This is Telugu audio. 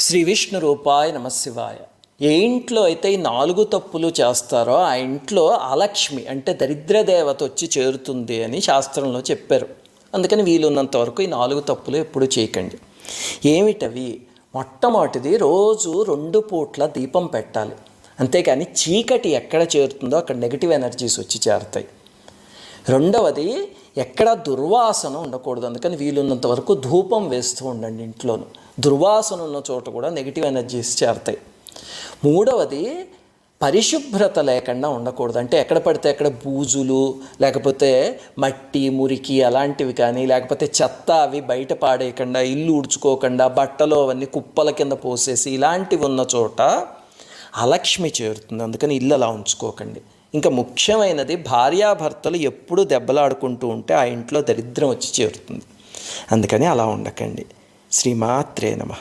శ్రీ విష్ణు రూపాయ నమశివాయ ఏ ఇంట్లో అయితే ఈ నాలుగు తప్పులు చేస్తారో ఆ ఇంట్లో అలక్ష్మి అంటే దరిద్ర దేవత వచ్చి చేరుతుంది అని శాస్త్రంలో చెప్పారు. అందుకని వీలున్నంత వరకు ఈ నాలుగు తప్పులు ఎప్పుడూ చేయకండి. ఏమిటవి? మొట్టమొదటిది రోజు రెండు పూట్ల దీపం పెట్టాలి. అంతేకాని చీకటి ఎక్కడ చేరుతుందో అక్కడ నెగిటివ్ ఎనర్జీస్ వచ్చి చేరుతాయి. రెండవది ఎక్కడ దుర్వాసన ఉండకూడదు. అందుకని వీలున్నంత వరకు ధూపం వేస్తూ ఉండండి ఇంట్లోనూ. దుర్వాసన ఉన్న చోట కూడా నెగిటివ్ ఎనర్జీస్ చేరతాయి. మూడవది పరిశుభ్రత లేకుండా ఉండకూడదు. అంటే ఎక్కడ పడితే అక్కడ బూజులు లేకపోతే మట్టి మురికి అలాంటివి కానీ లేకపోతే చెత్త అవి బయట పాడేయకుండా ఇల్లు ఉడుచుకోకుండా బట్టలు అవన్నీ కుప్పల కింద పోసేసి ఇలాంటివి ఉన్న చోట అలక్ష్మి చేరుతుంది. అందుకని ఇల్లు అలా ఉంచుకోకండి. ఇంకా ముఖ్యమైనది భార్యాభర్తలు ఎప్పుడు దెబ్బలాడుకుంటూ ఉంటే ఆ ఇంట్లో దరిద్రం వచ్చి చేరుతుంది. అందుకని అలా ఉండకండి. శ్రీమాత్రే నమః